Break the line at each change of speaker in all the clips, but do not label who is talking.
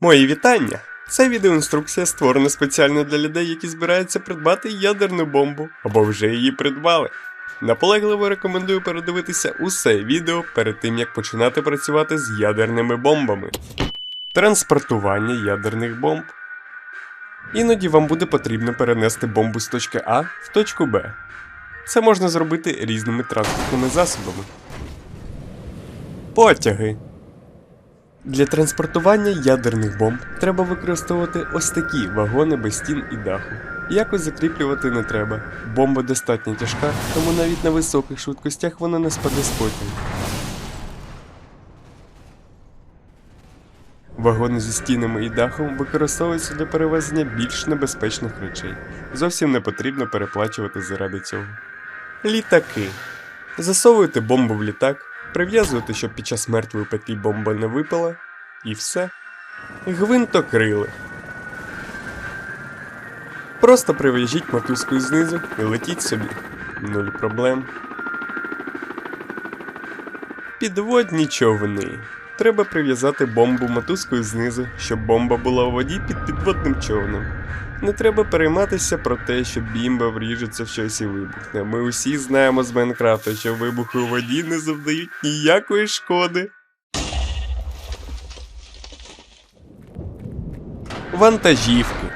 Мої вітання! Це відеоінструкція створена спеціально для людей, які збираються придбати ядерну бомбу або вже її придбали. Наполегливо рекомендую передивитися усе відео перед тим, як починати працювати з ядерними бомбами. Транспортування ядерних бомб. Іноді вам буде потрібно перенести бомбу з точки А в точку Б. Це можна зробити різними транспортними засобами. Потяги. Для транспортування ядерних бомб треба використовувати ось такі вагони без стін і даху. Якось закріплювати не треба. Бомба достатньо тяжка, тому навіть на високих швидкостях вона не спаде з потягу. Вагони зі стінами і дахом використовуються для перевезення більш небезпечних речей. Зовсім не потрібно переплачувати заради цього. Літаки. Засовуєте бомбу в літак, прив'язуєте, щоб під час мертвої петлі бомба не випала, і все. Гвинтокрили. Просто прив'яжіть мотузкою знизу і летіть собі. Нуль проблем. Підводні човни. Треба прив'язати бомбу мотузкою знизу, щоб бомба була у воді під підводним човном. Не треба перейматися про те, що бімба вріжеться в щось і вибухне. Ми усі знаємо з Майнкрафта, що вибухи у воді не завдають ніякої шкоди. Вантажівки.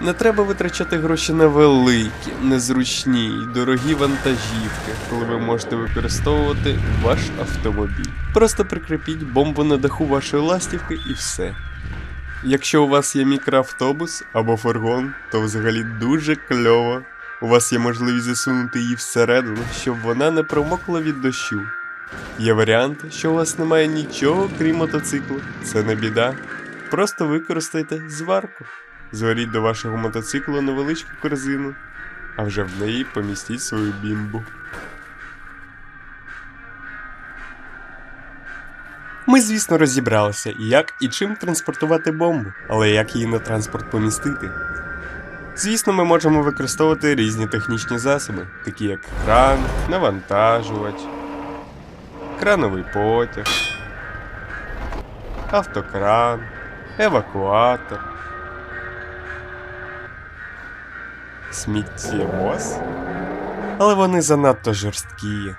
Не треба витрачати гроші на великі, незручні й дорогі вантажівки, коли ви можете використовувати ваш автомобіль. Просто прикріпіть бомбу на даху вашої ластівки і все. Якщо у вас є мікроавтобус або фургон, то взагалі дуже кльово. У вас є можливість засунути її всередину, щоб вона не промокла від дощу. Є варіант, що у вас немає нічого крім мотоциклу. Це не біда. Просто використайте зварку. Зверіть до вашого мотоциклу невеличку корзину, а вже в неї помістіть свою бімбу. Ми, звісно, розібралися, як і чим транспортувати бомбу, але як її на транспорт помістити. Звісно, ми можемо використовувати різні технічні засоби, такі як кран, навантажувач, крановий потяг, автокран, евакуатор, сміттєвоз. Але вони занадто жорсткі.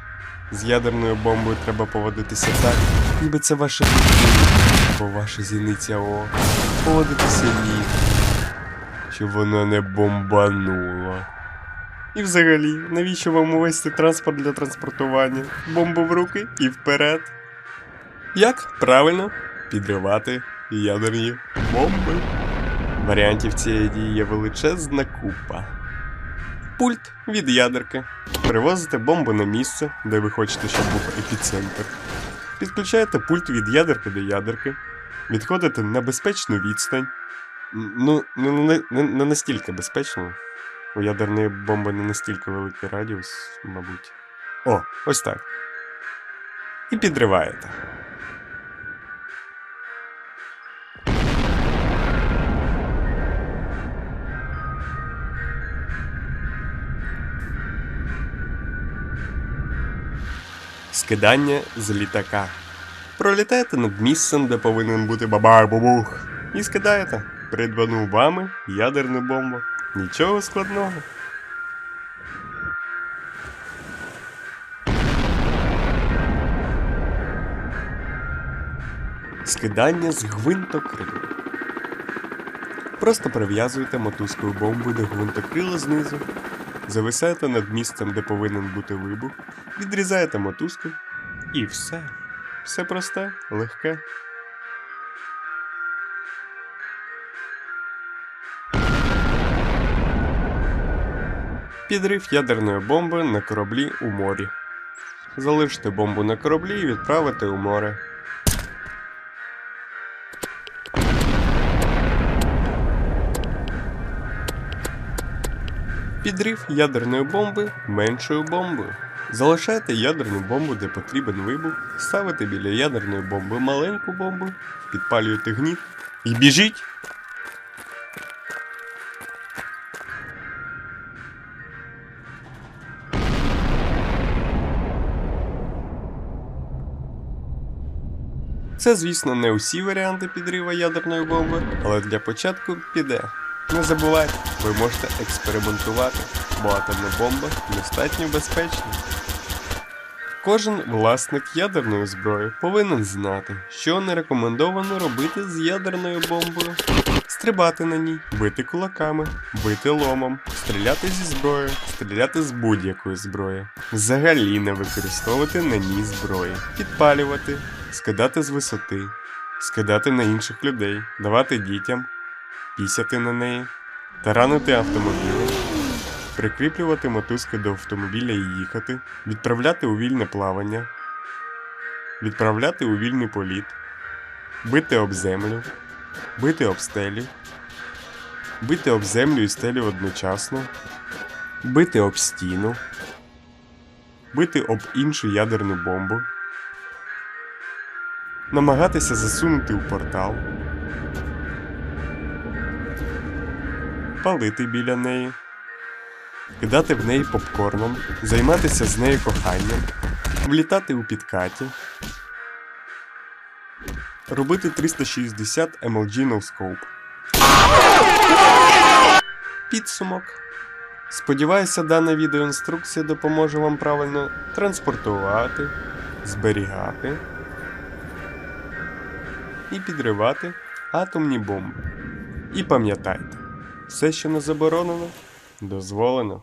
З ядерною бомбою треба поводитися так, ніби це ваша дитина або ваша зіниця О. Поводитися ні, щоб воно не бомбануло. І взагалі, навіщо вам увесь цей транспорт для транспортування? Бомбу в руки і вперед. Як правильно підривати ядерні бомби? Варіантів цієї дії є величезна купа. Пульт від ядерки. Привозите бомбу на місце, де ви хочете, щоб був епіцентр. Підключаєте пульт від ядерки до ядерки, відходите на безпечну відстань. Ну, не, не, не, настільки безпечно. У ядерної бомби не настільки великий радіус, мабуть. О, ось так. І підриваєте. Скидання з літака. Пролітаєте над місцем, де повинен бути бабай-бубух, і скидаєте придбану вами ядерну бомбу. Нічого складного. Скидання з гвинтокрилу. Просто прив'язуєте мотузкою бомбу до гвинтокрила знизу, зависаєте над місцем, де повинен бути вибух, відрізаєте мотузку і все. Все просте, легке. Підрив ядерної бомби на кораблі у морі. Залиште бомбу на кораблі і відправити у море. Підрив ядерної бомби меншою бомбою. Залишайте ядерну бомбу, де потрібен вибух, ставите біля ядерної бомби маленьку бомбу, підпалюєте гніт і біжіть. Це, звісно, не усі варіанти підрива ядерної бомби, але для початку піде. Не забувайте, ви можете експериментувати, бо атомна бомба достатньо безпечна. Кожен власник ядерної зброї повинен знати, що не рекомендовано робити з ядерною бомбою. Стрибати на ній, бити кулаками, бити ломом, стріляти зі зброї, стріляти з будь-якої зброї. Взагалі не використовувати на ній зброї, підпалювати, скидати з висоти, скидати на інших людей, давати дітям, пісяти на неї, таранити автомобілем, прикріплювати мотузки до автомобіля і їхати, відправляти у вільне плавання, відправляти у вільний політ, бити об землю, бити об стелі, бити об землю і стелю одночасно, бити об стіну, бити об іншу ядерну бомбу, намагатися засунути у портал, палити біля неї, кидати в неї попкорном, займатися з нею коханням, влітати у підкаті, робити 360 MLG No Scope. Підсумок. Сподіваюся, дана відеоінструкція допоможе вам правильно транспортувати, зберігати і підривати атомні бомби. І пам'ятайте, все, що не заборонено, дозволено.